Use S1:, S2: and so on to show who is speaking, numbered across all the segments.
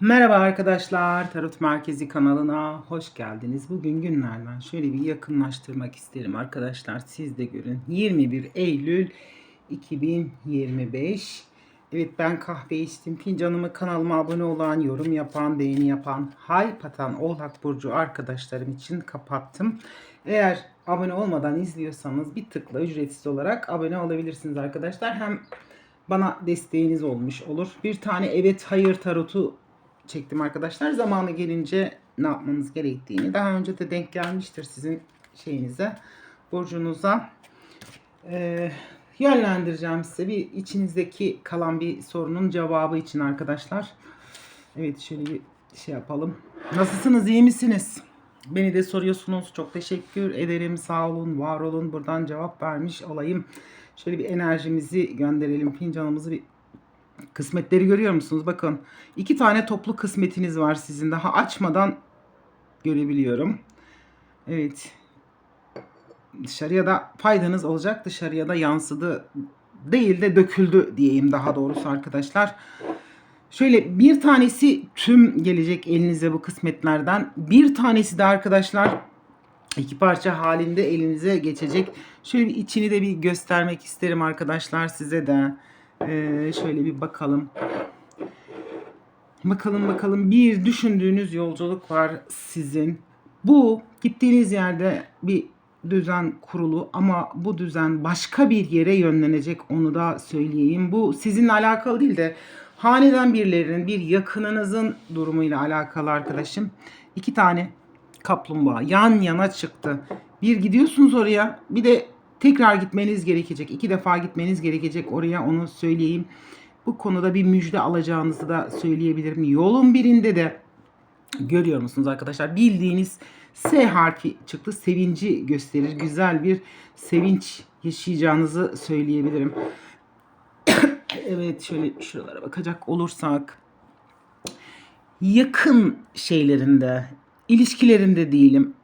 S1: Merhaba arkadaşlar, Tarot Merkezi kanalına hoş geldiniz. Bugün günlerden şöyle bir yakınlaştırmak isterim arkadaşlar. Siz de görün. 21 Eylül 2025. Evet ben kahve içtim. Fincanımı kanalıma abone olan, yorum yapan, beğeni yapan, hype atan Oğlak Burcu arkadaşlarım için kapattım. Eğer abone olmadan izliyorsanız bir tıkla ücretsiz olarak abone olabilirsiniz arkadaşlar. Hem bana desteğiniz olmuş olur. Bir tane evet hayır tarotu çektim arkadaşlar. Zamanı gelince ne yapmanız gerektiğini daha önce de denk gelmiştir sizin şeyinize, burcunuza. Ee, yönlendireceğim size bir içinizdeki kalan bir sorunun cevabı için arkadaşlar. Evet şöyle bir şey yapalım. Nasılsınız? iyi misiniz? Beni de soruyorsunuz. Çok teşekkür ederim. Sağ olun, var olun. Buradan cevap vermiş olayım. Şöyle bir enerjimizi gönderelim. Fincanımızı bir Kısmetleri görüyor musunuz? Bakın iki tane toplu kısmetiniz var sizin. Daha açmadan görebiliyorum. Evet. Dışarıya da faydanız olacak. Dışarıya da yansıdı değil de döküldü diyeyim daha doğrusu arkadaşlar. Şöyle bir tanesi tüm gelecek elinize bu kısmetlerden. Bir tanesi de arkadaşlar iki parça halinde elinize geçecek. Şöyle bir içini de bir göstermek isterim arkadaşlar size de. Ee, şöyle bir bakalım. Bakalım bakalım bir düşündüğünüz yolculuk var sizin. Bu gittiğiniz yerde bir düzen kurulu ama bu düzen başka bir yere yönlenecek onu da söyleyeyim. Bu sizinle alakalı değil de haneden birilerinin bir yakınınızın durumuyla alakalı arkadaşım. İki tane kaplumbağa yan yana çıktı. Bir gidiyorsunuz oraya bir de tekrar gitmeniz gerekecek. İki defa gitmeniz gerekecek oraya onu söyleyeyim. Bu konuda bir müjde alacağınızı da söyleyebilirim. Yolun birinde de görüyor musunuz arkadaşlar? Bildiğiniz S harfi çıktı. Sevinci gösterir. Güzel bir sevinç yaşayacağınızı söyleyebilirim. evet şöyle şuralara bakacak olursak yakın şeylerinde, ilişkilerinde değilim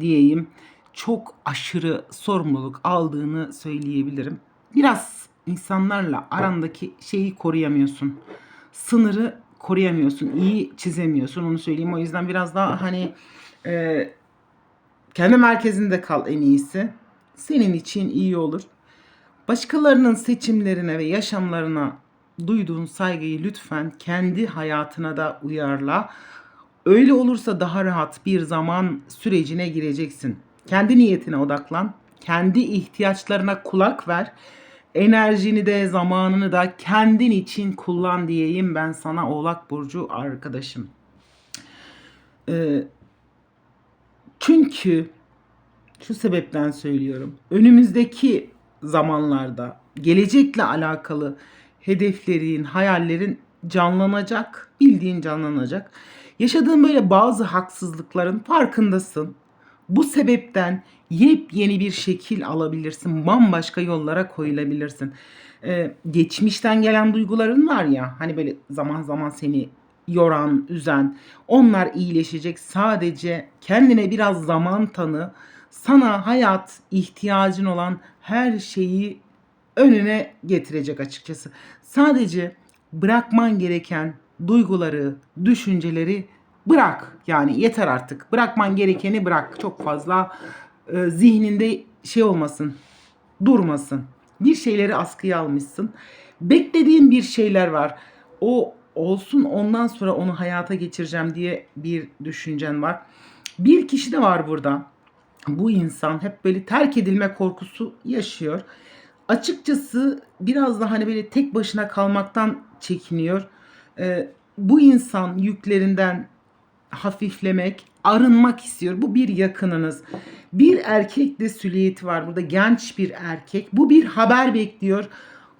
S1: diyeyim çok aşırı sorumluluk aldığını söyleyebilirim. Biraz insanlarla arandaki şeyi koruyamıyorsun. Sınırı koruyamıyorsun. iyi çizemiyorsun onu söyleyeyim. O yüzden biraz daha hani e, kendi merkezinde kal en iyisi. Senin için iyi olur. Başkalarının seçimlerine ve yaşamlarına duyduğun saygıyı lütfen kendi hayatına da uyarla. Öyle olursa daha rahat bir zaman sürecine gireceksin. Kendi niyetine odaklan. Kendi ihtiyaçlarına kulak ver. Enerjini de zamanını da kendin için kullan diyeyim ben sana Oğlak Burcu arkadaşım. Ee, çünkü şu sebepten söylüyorum. Önümüzdeki zamanlarda gelecekle alakalı hedeflerin, hayallerin canlanacak, bildiğin canlanacak. Yaşadığın böyle bazı haksızlıkların farkındasın. Bu sebepten yepyeni bir şekil alabilirsin. Bambaşka yollara koyulabilirsin. Ee, geçmişten gelen duyguların var ya hani böyle zaman zaman seni yoran, üzen onlar iyileşecek. Sadece kendine biraz zaman tanı. Sana hayat ihtiyacın olan her şeyi önüne getirecek açıkçası. Sadece bırakman gereken duyguları, düşünceleri bırak. Yani yeter artık. Bırakman gerekeni bırak. Çok fazla e, zihninde şey olmasın. Durmasın. Bir şeyleri askıya almışsın. Beklediğin bir şeyler var. O olsun ondan sonra onu hayata geçireceğim diye bir düşüncen var. Bir kişi de var burada. Bu insan hep böyle terk edilme korkusu yaşıyor. Açıkçası biraz da hani böyle tek başına kalmaktan çekiniyor. Ee, bu insan yüklerinden hafiflemek, arınmak istiyor. Bu bir yakınınız. Bir erkek de süliyeti var burada. Genç bir erkek. Bu bir haber bekliyor.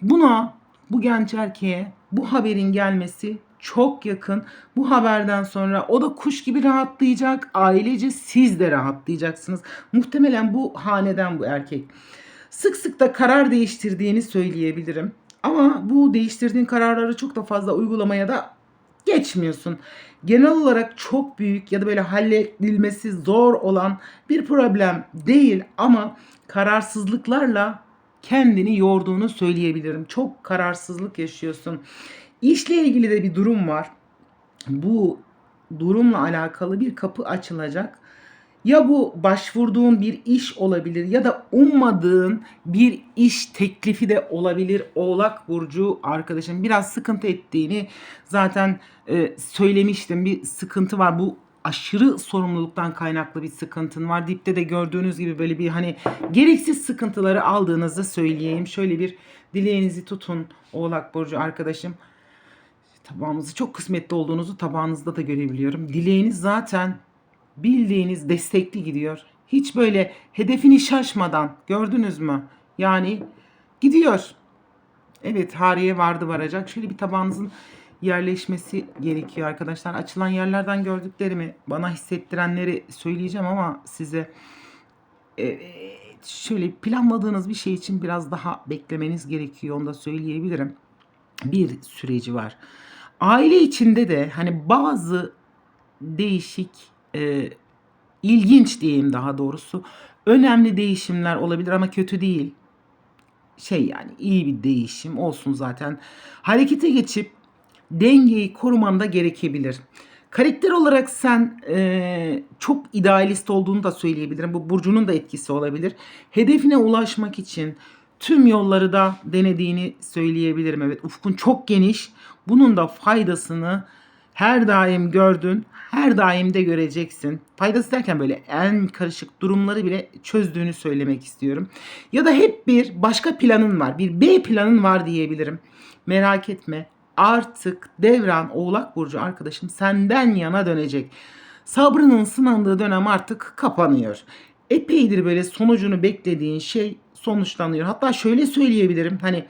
S1: Buna, bu genç erkeğe bu haberin gelmesi çok yakın. Bu haberden sonra o da kuş gibi rahatlayacak. Ailece siz de rahatlayacaksınız. Muhtemelen bu haneden bu erkek. Sık sık da karar değiştirdiğini söyleyebilirim. Ama bu değiştirdiğin kararları çok da fazla uygulamaya da geçmiyorsun. Genel olarak çok büyük ya da böyle halledilmesi zor olan bir problem değil ama kararsızlıklarla kendini yorduğunu söyleyebilirim. Çok kararsızlık yaşıyorsun. İşle ilgili de bir durum var. bu durumla alakalı bir kapı açılacak. Ya bu başvurduğun bir iş olabilir ya da ummadığın bir iş teklifi de olabilir. Oğlak burcu arkadaşım biraz sıkıntı ettiğini zaten e, söylemiştim. Bir sıkıntı var. Bu aşırı sorumluluktan kaynaklı bir sıkıntın var. Dipte de gördüğünüz gibi böyle bir hani gereksiz sıkıntıları aldığınızı söyleyeyim. Şöyle bir dileğinizi tutun Oğlak burcu arkadaşım tabağınızı çok kısmetli olduğunuzu tabağınızda da görebiliyorum. Dileğiniz zaten bildiğiniz destekli gidiyor. Hiç böyle hedefini şaşmadan gördünüz mü? Yani gidiyor. Evet hariye vardı varacak. Şöyle bir tabağınızın yerleşmesi gerekiyor arkadaşlar. Açılan yerlerden gördüklerimi bana hissettirenleri söyleyeceğim ama size e, şöyle planladığınız bir şey için biraz daha beklemeniz gerekiyor. Onu da söyleyebilirim. Bir süreci var. Aile içinde de hani bazı değişik e, ilginç diyeyim daha doğrusu önemli değişimler olabilir ama kötü değil. Şey yani iyi bir değişim olsun zaten. Harekete geçip dengeyi koruman da gerekebilir. Karakter olarak sen e, çok idealist olduğunu da söyleyebilirim. Bu Burcu'nun da etkisi olabilir. Hedefine ulaşmak için tüm yolları da denediğini söyleyebilirim. Evet ufkun çok geniş. Bunun da faydasını her daim gördün, her daim de göreceksin. Faydası derken böyle en karışık durumları bile çözdüğünü söylemek istiyorum. Ya da hep bir başka planın var, bir B planın var diyebilirim. Merak etme. Artık devran Oğlak Burcu arkadaşım senden yana dönecek. Sabrının sınandığı dönem artık kapanıyor. Epeydir böyle sonucunu beklediğin şey sonuçlanıyor. Hatta şöyle söyleyebilirim. Hani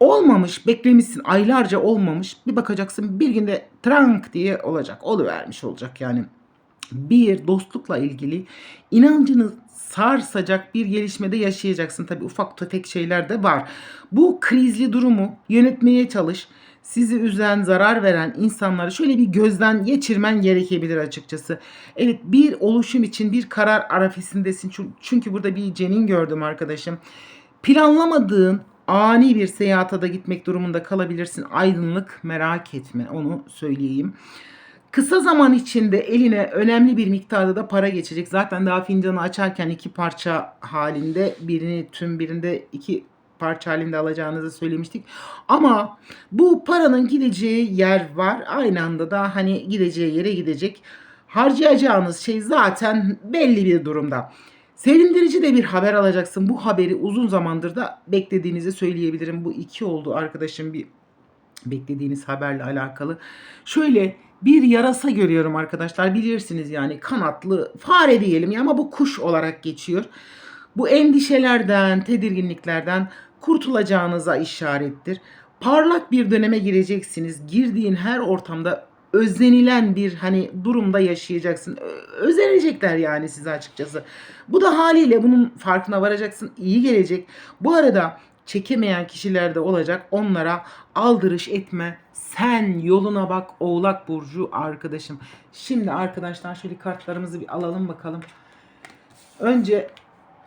S1: olmamış, beklemişsin aylarca olmamış. Bir bakacaksın bir günde trank diye olacak. Oluvermiş olacak yani. Bir dostlukla ilgili inancını sarsacak bir gelişmede yaşayacaksın. Tabii ufak tefek şeyler de var. Bu krizli durumu yönetmeye çalış. Sizi üzen, zarar veren insanları şöyle bir gözden geçirmen gerekebilir açıkçası. Evet bir oluşum için bir karar arafesindesin. Çünkü burada bir cenin gördüm arkadaşım. Planlamadığın ani bir seyahata da gitmek durumunda kalabilirsin. Aydınlık merak etme onu söyleyeyim. Kısa zaman içinde eline önemli bir miktarda da para geçecek. Zaten daha fincanı açarken iki parça halinde birini tüm birinde iki parça halinde alacağınızı söylemiştik. Ama bu paranın gideceği yer var. Aynı anda da hani gideceği yere gidecek. Harcayacağınız şey zaten belli bir durumda. Sevindirici de bir haber alacaksın. Bu haberi uzun zamandır da beklediğinizi söyleyebilirim. Bu iki oldu arkadaşım bir beklediğiniz haberle alakalı. Şöyle bir yarasa görüyorum arkadaşlar. Bilirsiniz yani kanatlı fare diyelim ya ama bu kuş olarak geçiyor. Bu endişelerden, tedirginliklerden kurtulacağınıza işarettir. Parlak bir döneme gireceksiniz. Girdiğin her ortamda özlenilen bir hani durumda yaşayacaksın. Özenecekler yani size açıkçası. Bu da haliyle bunun farkına varacaksın. İyi gelecek. Bu arada çekemeyen kişiler de olacak. Onlara aldırış etme. Sen yoluna bak Oğlak Burcu arkadaşım. Şimdi arkadaşlar şöyle kartlarımızı bir alalım bakalım. Önce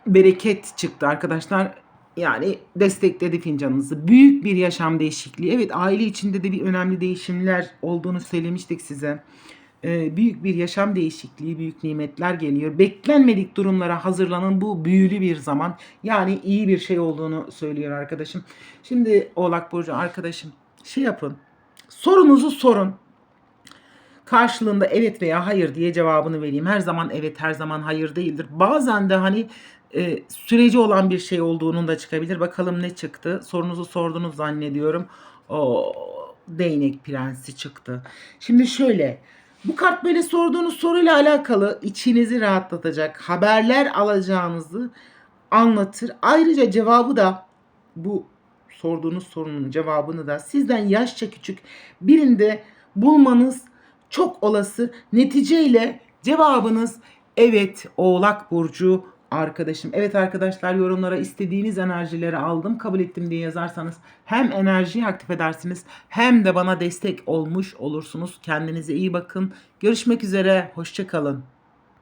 S1: bereket çıktı arkadaşlar. Yani destekledi fincanınızı. Büyük bir yaşam değişikliği. Evet aile içinde de bir önemli değişimler olduğunu söylemiştik size. Ee, büyük bir yaşam değişikliği, büyük nimetler geliyor. Beklenmedik durumlara hazırlanın. Bu büyülü bir zaman. Yani iyi bir şey olduğunu söylüyor arkadaşım. Şimdi Oğlak Burcu arkadaşım şey yapın. Sorunuzu sorun. Karşılığında evet veya hayır diye cevabını vereyim. Her zaman evet, her zaman hayır değildir. Bazen de hani e, süreci olan bir şey olduğunun da çıkabilir. Bakalım ne çıktı? Sorunuzu sordunuz zannediyorum. O değnek prensi çıktı. Şimdi şöyle bu kart böyle sorduğunuz soruyla alakalı içinizi rahatlatacak haberler alacağınızı anlatır. Ayrıca cevabı da bu sorduğunuz sorunun cevabını da sizden yaşça küçük birinde bulmanız çok olası. Neticeyle cevabınız evet Oğlak Burcu arkadaşım. Evet arkadaşlar yorumlara istediğiniz enerjileri aldım kabul ettim diye yazarsanız hem enerjiyi aktif edersiniz hem de bana destek olmuş olursunuz. Kendinize iyi bakın. Görüşmek üzere. Hoşçakalın.